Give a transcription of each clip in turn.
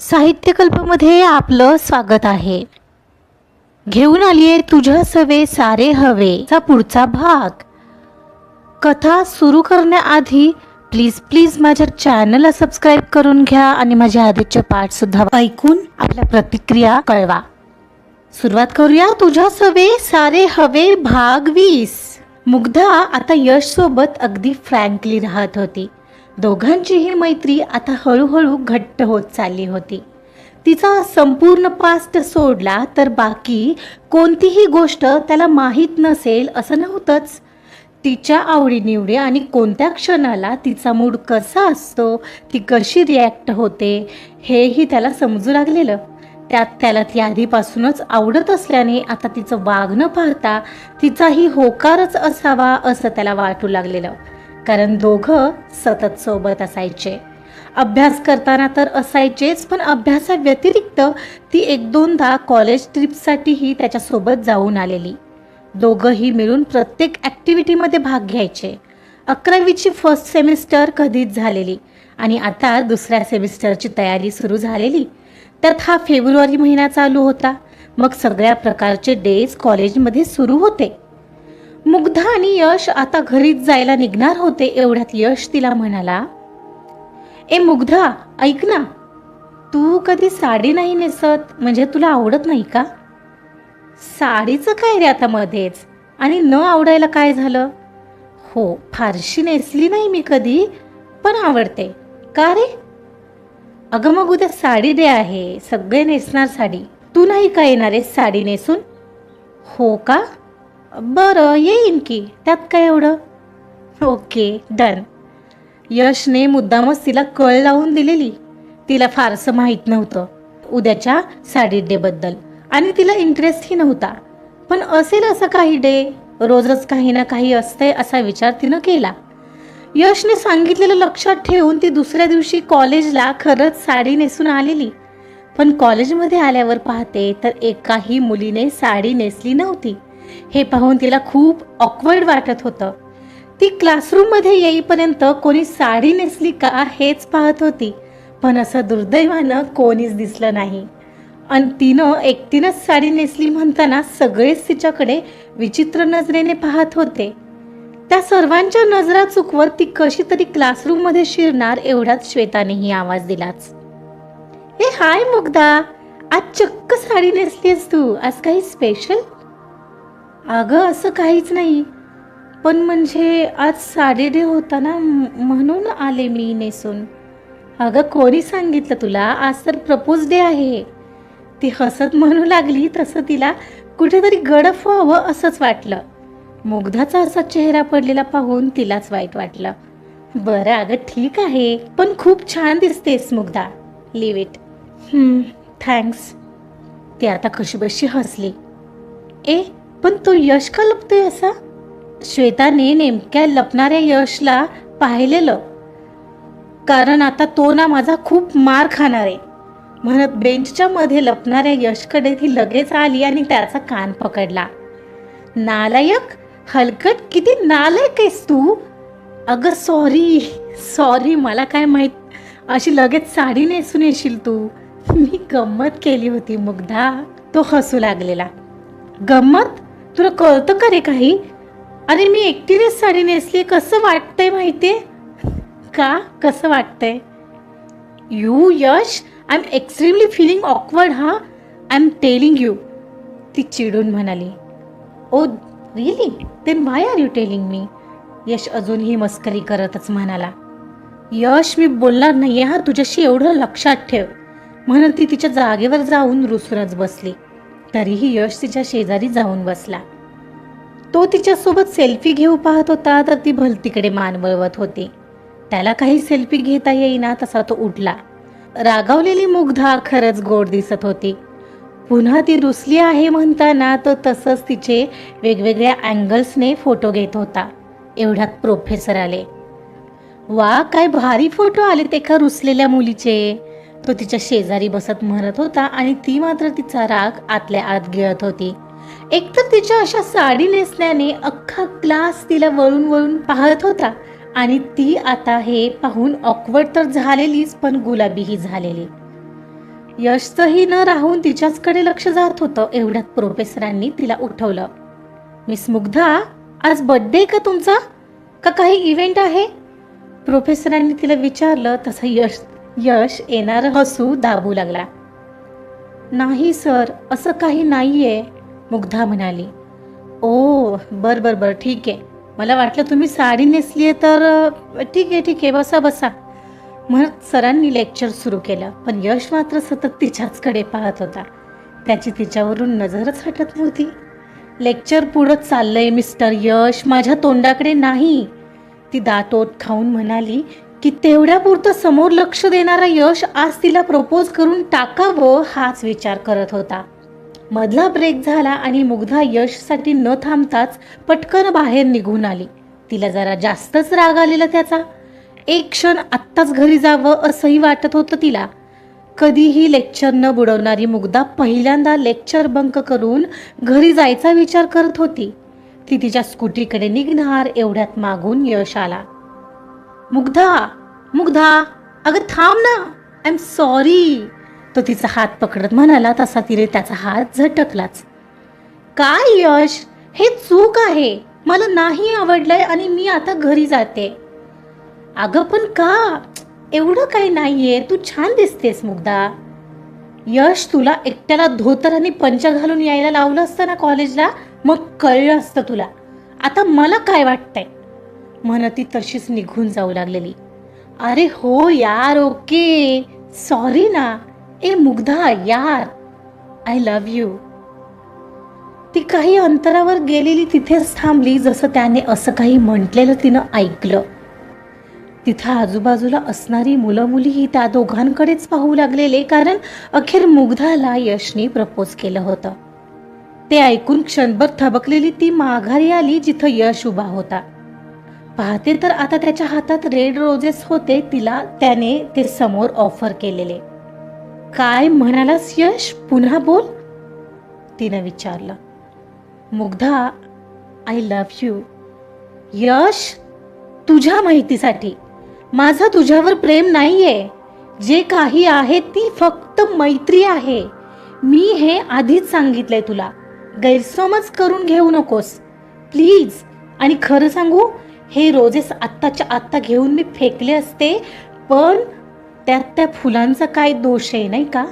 साहित्यकल्पमध्ये आपलं स्वागत आहे. घेऊन आलीये तुझ्या सवे सारे हवे चा पुढचा भाग. कथा सुरू करण्याआधी प्लीज प्लीज माझ्या चॅनलला सबस्क्राईब करून घ्या आणि माझ्या आधीचे पाठ सुद्धा ऐकून आपल्या प्रतिक्रिया कळवा. सुरुवात करूया तुझ्या सवे सारे हवे भाग वीस. मुग्धा आता यश सोबत अगदी फ्रँकली राहत होती. दोघांचीही मैत्री आता हळूहळू घट्ट होत चालली होती. तिचा संपूर्ण पास्ट सोडला तर बाकी कोणतीही गोष्ट त्याला माहीत नसेल असं नव्हतंच. तिच्या आवडीनिवडी आणि कोणत्या क्षणाला तिचा मूड कसा असतो ती कशी रिॲक्ट होते हेही त्याला समजू लागलेलं. त्यात त्याला ती आधीपासूनच आवडत असल्याने आता तिचं वागणं पाहता तिचाही होकारच असावा असं त्याला वाटू लागलेलं. कारण दोघं सतत सोबत असायचे. अभ्यास करताना तर असायचेच पण अभ्यासाव्यतिरिक्त ती एक दोनदा कॉलेज ट्रिपसाठीही त्याच्यासोबत जाऊन आलेली. दोघंही मिळून प्रत्येक ॲक्टिव्हिटीमध्ये भाग घ्यायचे. अकरावीची फर्स्ट सेमिस्टर कधीच झालेली आणि आता दुसऱ्या सेमिस्टरची तयारी सुरू झालेली. त्यात हा फेब्रुवारी महिना चालू होता. मग सगळ्या प्रकारचे डेज कॉलेजमध्ये सुरू होते. मुग्धा आणि यश आता घरीच जायला निघणार होते एवढ्यात यश तिला म्हणाला ए मुग्धा ऐक ना तू कधी साडी नाही नेसत? म्हणजे तुला आवडत नाही का? साडीचं काय रे आता मध्येच? आणि न आवडायला काय झालं? हो फारशी नेसली नाही मी कधी पण आवडते. का रे? अगं मग उद्या साडी डे आहे सगळे नेसणार साडी. तू नाही का येणार आहेस साडी नेसून? हो का? बरं येईन की. त्यात काय एवढं? Okay done. यशने मुद्दामच तिला कळ लावून दिलेली. तिला फारसं माहीत नव्हतं उद्याच्या साडी डेबद्दल. आणि तिला इंटरेस्टही नव्हता. पण असेल असं काही डे? रोजच काही ना काही असतंय असा विचार तिनं केला. यशने सांगितलेलं लक्षात ठेवून ती दुसऱ्या दिवशी कॉलेजला खरंच साडी नेसून आलेली. पण कॉलेजमध्ये आल्यावर पाहते तर एकाही मुलीने साडी नेसली नव्हती. हे पाहून तिला खूप ऑकवर्ड वाटत होतं. ती क्लासरूममध्ये येईपर्यंत कोणी साडी नेसली का हेच पाहत होती. पण असं दुर्दैवानं कोणीच दिसलं नाही. आणि तिनं एकटीनंच साडी नेसली म्हणताना सगळेच तिच्याकडे विचित्र नजरेने पाहत होते. त्या सर्वांच्या नजरा चुकवत ती कशी तरी क्लासरूममध्ये शिरणार एवढाच श्वेतानेही आवाज दिलाच. हे हाय मुग्धा. आज चक्क साडी नेसलीस तू. आज काही स्पेशल अगं असं काहीच नाही. पण म्हणजे आज साडी डे होता ना म्हणून आले मी नेसून. अगं कोणी सांगितलं तुला? आज तर प्रपोज डे आहे. ती हसत म्हणू लागली तसं तिला कुठेतरी गडफ व्हावं असंच वाटलं. मुग्धाचा असा चेहरा पडलेला पाहून तिलाच वाईट वाटलं. बरं अगं ठीक आहे. पण खूप छान दिसतेस मुग्धा. लिव इट थँक्स ती आता कशीबशी हसली. ए पण तो यश का लपतोय असा? श्वेताने नेमक्या लपणाऱ्या यशला पाहिलेलं. कारण आता तो ना माझा खूप मार खाणार आहे. म्हणत बेंचच्या मध्ये लपणाऱ्या यशकडे ती लगेच आली आणि त्याचा कान पकडला. नालायक हलकट किती नालायक आहेस तू? अगं सॉरी सॉरी मला काय माहीत. अशी लगेच साडी नेसून येशील तू. मी गंमत केली होती मुग्धा. तो हसू लागलेला. गंमत? तुला कळतं का रे काही? अरे मी एकटीनेच साडी नेसली कसं वाटतंय माहिती का? कसं वाटतंय? You Yash I am extremely feeling awkward हा? आय एम टेलिंग यू ती चिडून म्हणाली. ओ really then why are you telling me Yash अजूनही मस्करी करतच म्हणाला. यश मी बोलणार नाही हा? तुझ्याशी एवढं लक्षात ठेव. म्हणून ती तिच्या जागेवर जाऊन रुसूनच बसली. तरीही यश तिच्या शेजारी जाऊन बसला. तो तिच्यासोबत सेल्फी घेऊ पाहत होता तर ती भलतीकडे मान वळवत होती. त्याला काही सेल्फी घेता येईना तसा तो उठला. रागावलेली मुग्धा खरंच गोड दिसत होती. पुन्हा ती रुसली आहे म्हणताना तो तसंच तिचे वेगवेगळ्या अँगल्सने फोटो घेत होता. एवढ्यात प्रोफेसर आले. वा काय भारी फोटो आले ते का रुसलेल्या मुलीचे? तो तिच्या शेजारी बसत म्हणत होता आणि ती मात्र तिचा राग आतल्या आत गिळत होती. एकतर तिच्या अशा साडी नेसण्याने अख्खा क्लास तिला वळून वळून पाहत होता आणि ती आता हे पाहून ऑकवर्ड तर झालेलीच पण गुलाबीही झालेली. यशचंही न राहून तिच्याचकडे लक्ष जात होतं एवढ्यात प्रोफेसरांनी तिला उठवलं. मिस मुग्धा आज बड्डे का तुमचा? का काही इव्हेंट आहे? प्रोफेसरांनी तिला विचारलं तसं यश यश येणार हसू दाबू लागला. नाही सर असं काही नाही आहे मुग्धा म्हणाली. ओ बर बर बर ठीक आहे. मला वाटलं तुम्ही साडी नेसली आहे तर ठीक आहे ठीक आहे बसा बसा. म्हणत सरांनी लेक्चर सुरू केलं पण यश मात्र सतत तिच्याचकडे पाहत होता. त्याची तिच्यावरून नजरच हटत नव्हती. लेक्चर पुढं चाललंय मिस्टर यश माझ्या तोंडाकडे नाही. ती दातोट खाऊन म्हणाली की तेवढ्यापुरतं समोर लक्ष देणारा यश आज तिला प्रपोज करून टाकावं हाच विचार करत होता. मधला ब्रेक झाला आणि मुग्धा यशसाठी न थांबताच पटकन बाहेर निघून आली. तिला जरा जास्तच राग आलेला त्याचा. एक क्षण आत्ताच घरी जावं असंही वाटत होतं तिला. कधीही लेक्चर न बुडवणारी मुग्धा पहिल्यांदा लेक्चर बंक करून घरी जायचा विचार करत होती. ती तिच्या स्कूटीकडे निघणार एवढ्यात मागून यश आला. मुग्धा मुग्धा अगं थांब ना. आय एम सॉरी तो तिचा हात पकडत म्हणाला तसा तिने त्याचा हात झटकलाच. काय यश? हे चूक आहे. मला नाही आवडलंय आणि मी आता घरी जाते. अगं पण का? एवढं काही नाहीये. तू छान दिसतेस मुग्धा. यश तुला एकट्याला धोतर आणि पंच घालून यायला लावलं असतं ना कॉलेजला? मग कळलं असतं तुला. आता मला काय वाटतंय? म्हणत ती तशीच निघून जाऊ लागलेली. अरे हो यार ओके. सॉरी ना. ए मुग्धा यार. आय लव्ह यू ती काही अंतरावर गेलेली तिथेच थांबली जसं त्याने असं काही म्हटलेलं तिनं ऐकलं. तिथं आजूबाजूला असणारी मुलं मुलीही त्या दोघांकडेच पाहू लागलेले कारण अखेर मुग्धाला यशने प्रपोज केलं होतं. ते ऐकून क्षणभर थबकलेली ती माघारी आली जिथं यश उभा होता. पाहते. तर आता त्याच्या हातात रेड रोजेस होते. तिला त्याने ते समोर ऑफर केलेले. काय म्हणालास यश? पुन्हा बोल. तिनं विचारलं. Mugdha I love you Yash तुझ्या माहितीसाठी. माझं तुझ्यावर प्रेम नाहीये. जे काही आहे ती फक्त मैत्री आहे. मी हे आधीच सांगितलंय तुला. गैरसमज करून घेऊ नकोस. प्लीज. आणि खरं सांगू हे रोजेस आत्ताच्या आत्ता घेऊन मी फेकले असते पण त्यात त्या फुलांचा काय दोष आहे नाही का?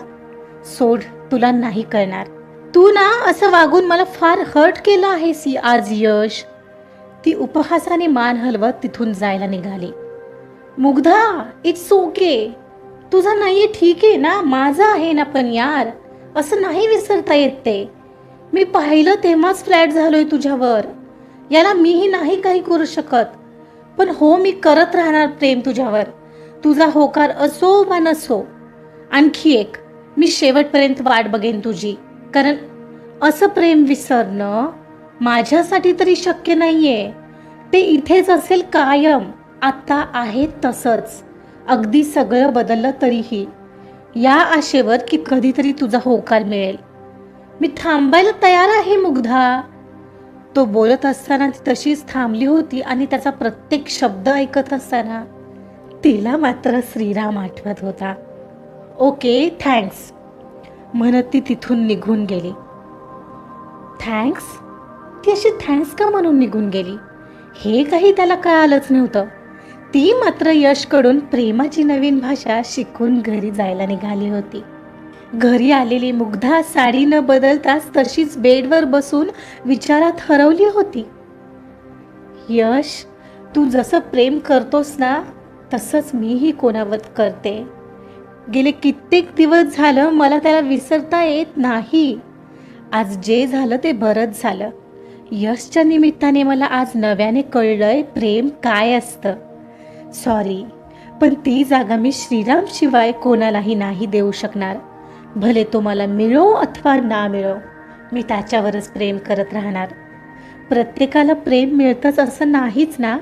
सोड तुला नाही करणार. तू ना असं वागून मला फार हर्ट केलं आहेस आज यश. ती उपहासाने मान हलवत तिथून जायला निघाली. मुग्धा इट्स ओके तुझा नाहीये ठीक आहे ना? माझा आहे ना पण यार. असं नाही विसरता येत ते. मी पाहिलं तेव्हाच फ्लॅट झालोय तुझ्यावर. याला मीही नाही काही करू शकत. पण हो मी करत राहणार प्रेम तुझ्यावर. तुझा होकार असो वा नसो आणखी एक मी शेवटपर्यंत वाट बघेन तुझी. कारण असं प्रेम विसरणं माझ्यासाठी तरी शक्य नाहीये. ते इथेच असेल कायम. आता आहे तसंच. अगदी सगळं बदललं तरीही. या आशेवर की कधीतरी तुझा होकार मिळेल. मी थांबायला तयार आहे मुग्धा. तो बोलत असताना ती तशीच थांबली होती आणि त्याचा प्रत्येक शब्द ऐकत असताना तिला मात्र श्रीराम आठवत होता. ओके थँक्स म्हणत ती तिथून निघून गेली. थँक्स? ती अशी थँक्स का म्हणून निघून गेली? हे काही त्याला कळालंच नव्हतं. ती मात्र यशकडून प्रेमाची नवीन भाषा शिकून घरी जायला निघाली होती. घरी आलेली मुग्धा साडी न बदलताच तशीच बेडवर बसून विचारात हरवली होती. यश तू जसं प्रेम करतोस ना तसंच मीही कोणावर करते. गेले कित्येक दिवस झालं मला त्याला विसरता येत नाही. आज जे झालं ते बरंच झालं. यशच्या निमित्ताने मला आज नव्याने कळलंय प्रेम काय असतं. सॉरी पण ती जागा मी श्रीराम शिवाय कोणालाही नाही देऊ शकणार. भले तो मला मिळो अथवा ना मिळो मी त्याच्यावरच प्रेम करत राहणार. प्रत्येकाला प्रेम मिळतंच असं नाहीच ना?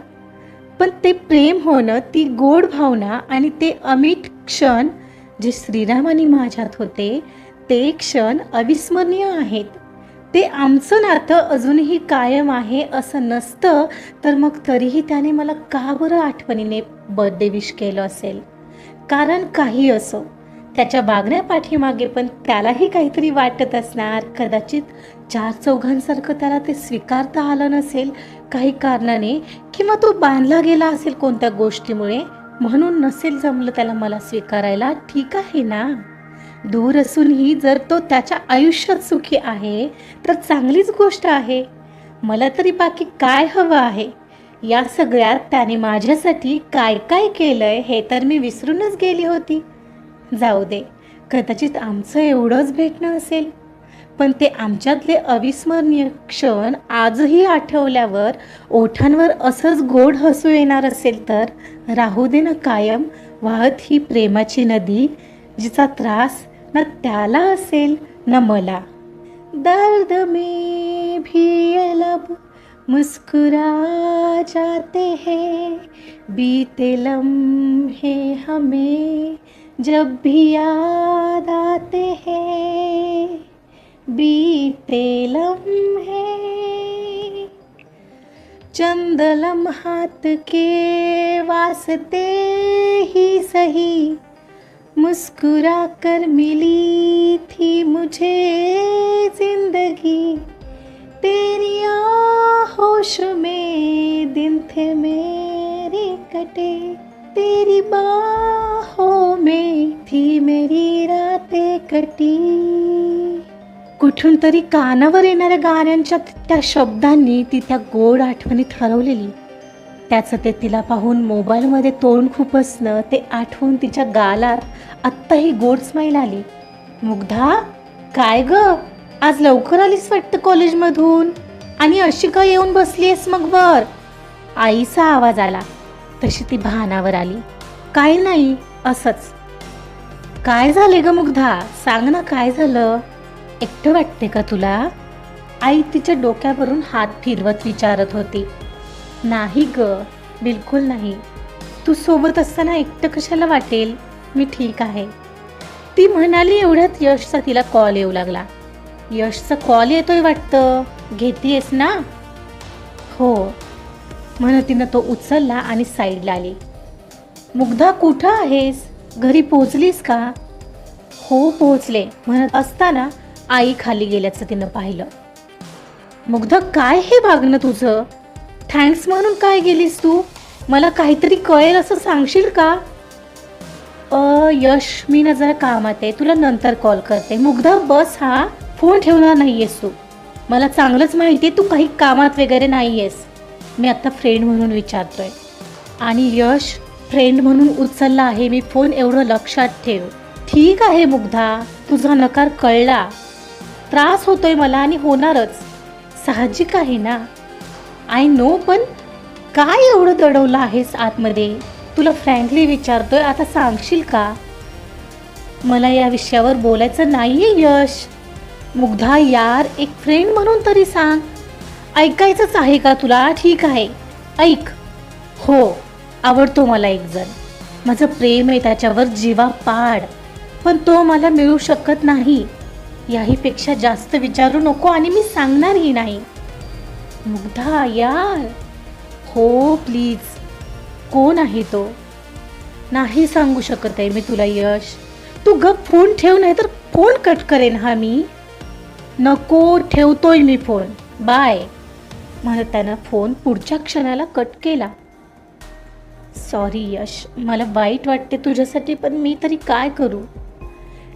पण ते प्रेम होणं ती गोड भावना आणि ते अमिट क्षण जे श्रीरामानी माझ्यात होते ते क्षण अविस्मरणीय आहेत. ते आमचं नातं अजूनही कायम आहे असं नसतं तर मग तरीही त्याने मला का बरं आठवणीने बर्थडे विश केलं असेल? कारण काही असो. त्याच्या वागण्या पाठीमागे पण त्यालाही काहीतरी वाटत असणार. कदाचित चार चौघांसारखं त्याला ते स्वीकारता आलं नसेल काही कारणाने किंवा तो बांधला गेला असेल कोणत्या गोष्टीमुळे म्हणून नसेल जमलं त्याला मला स्वीकारायला. ठीक आहे ना? दूर असूनही जर तो त्याच्या आयुष्यात सुखी आहे तर चांगलीच गोष्ट आहे. मला तरी बाकी काय हवं आहे? या सगळ्यात त्याने माझ्यासाठी काय काय केलंय हे तर मी विसरूनच गेली होती. जाऊ दे. कदाचित आमचं एवढंच भेटणं असेल. पण ते आमच्यातले अविस्मरणीय क्षण आजही आठवल्यावर ओठांवर असंच गोड हसू येणार असेल तर राहू दे ना कायम. वाहत ही प्रेमाची नदी जिचा त्रास न त्याला असेल न मला. दर्द में भी मुस्कुरा जाते हैं बीते लम्हे हमें जब भी याद आते हैं बीते लम्हे चंद लम्हात के वास्ते ही सही मुस्कुरा कर मिली थी मुझे जिंदगी। तेरी होश में दिन थे मेरे कटे। तेरी बाहों में थी मेरी राते कटी। कुठून तरी कानावर येणाऱ्या गाण्यांच्या त्या शब्दांनी ती त्या गोड आठवणीत हरवलेली त्याचं ते तिला पाहून मोबाईलमध्ये तोंड खुपसणं ते आठवून तिच्या गालात आत्ताही गोड स्माईल आली. मुग्धा काय ग? आज लवकर आलीस वाटतं कॉलेजमधून आणि अशी का येऊन बसलीस मग वर आईचा आवाज आला. तशी ती भानावर आली? काय नाही असंच. काय झाले ग मुग्धा? सांग ना काय झालं? एकटं वाटते का तुला? आई तिच्या डोक्यावरून हात फिरवत विचारत होती. नाही ग बिलकुल नाही. तू सोबत असताना एकटं कशाला वाटेल? मी ठीक आहे. ती म्हणाली एवढ्यात यशचा तिला कॉल येऊ लागला. यशचा कॉल येतोय वाटतं? घेतीयस ना? हो. म्हणत तिनं तो उचलला आणि साईडला आली. मुग्धा कुठं आहेस? घरी पोचलीस का? हो पोहोचले म्हणत असताना आई खाली गेल्याचं तिनं पाहिलं. मुग्धा काय हे वागणं तुझं? थँक्स म्हणून काय गेलीस तू? मला काहीतरी कळेल असं सांगशील का? अ यश मी ना जरा कामात आहे. तुला नंतर कॉल करते. मुग्धा बस हा. फोन ठेवणार नाहीयेस तू. मला चांगलंच माहिती आहे तू काही कामात वगैरे नाही आहेस मी आत्ता फ्रेंड म्हणून विचारतो आहे आणि यश फ्रेंड म्हणून उचलला आहे मी फोन एवढं लक्षात ठेव. ठीक आहे मुग्धा. तुझा नकार कळला. त्रास होतोय मला आणि होणारच. साहजिक आहे ना? आय नो पण काय एवढं दडवलं आहेस आतमध्ये? तुला फ्रँकली विचारतोय आता सांगशील का? मला या विषयावर बोलायचं नाही आहे यश. मुग्धा यार एक फ्रेंड म्हणून तरी सांग. ऐकायचंच आहे का तुला? ठीक आहे. ऐक. हो आवडतो मला एक जण. माझं प्रेम आहे त्याच्यावर जीवा पाड. पण तो मला मिळू शकत नाही. याहीपेक्षा जास्त विचारू नको आणि मी सांगणारही नाही. मुग्धा यार. हो प्लीज. कोण आहे तो? नाही सांगू शकत आहे मी तुला यश. तू गप फोन ठेव नाही तर फोन कट करेन हा मी? नको ठेवतोय मी फोन. बाय. म्हणत त्यानं फोन पुढच्या क्षणाला कट केला. सॉरी यश. मला वाईट वाटते तुझ्यासाठी पण मी तरी काय करू?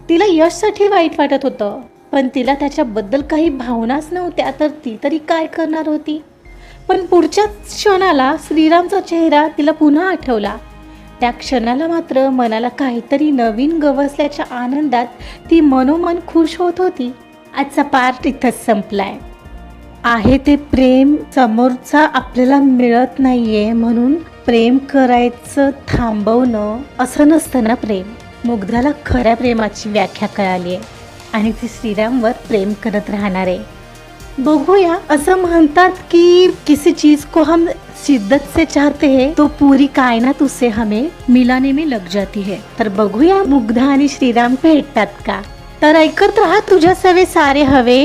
तिला यशसाठी वाईट वाटत होतं पण तिला त्याच्याबद्दल काही भावनाच नव्हत्या तर ती तरी काय करणार होती? पण पुढच्या क्षणाला श्रीरामचा चेहरा तिला पुन्हा आठवला. त्या क्षणाला मात्र मनाला काहीतरी नवीन गवसल्याच्या आनंदात ती मनोमन खुश होत होती. आजचा पार्ट इथंच संपलाय. आहे ते प्रेम समोरचा आपल्याला मिळत नाहीये म्हणून प्रेम करायचं थांबवणं असं नसतं ना प्रेम. मुग्धाला खऱ्या प्रेमाची व्याख्या कळाली आहे आणि ती श्रीरामवर प्रेम करत राहणार. आहे बघूया असं म्हणतात की किसी चीज को हम शिद्दत से चाहते हैं तो पूरी कायनात उसे हमें मिलाने में लग जाती है. तर बघूया मुग्धा आणि श्रीराम भेटतात का? तर ऐकत राहा तुझ्या सवे सारे हवे.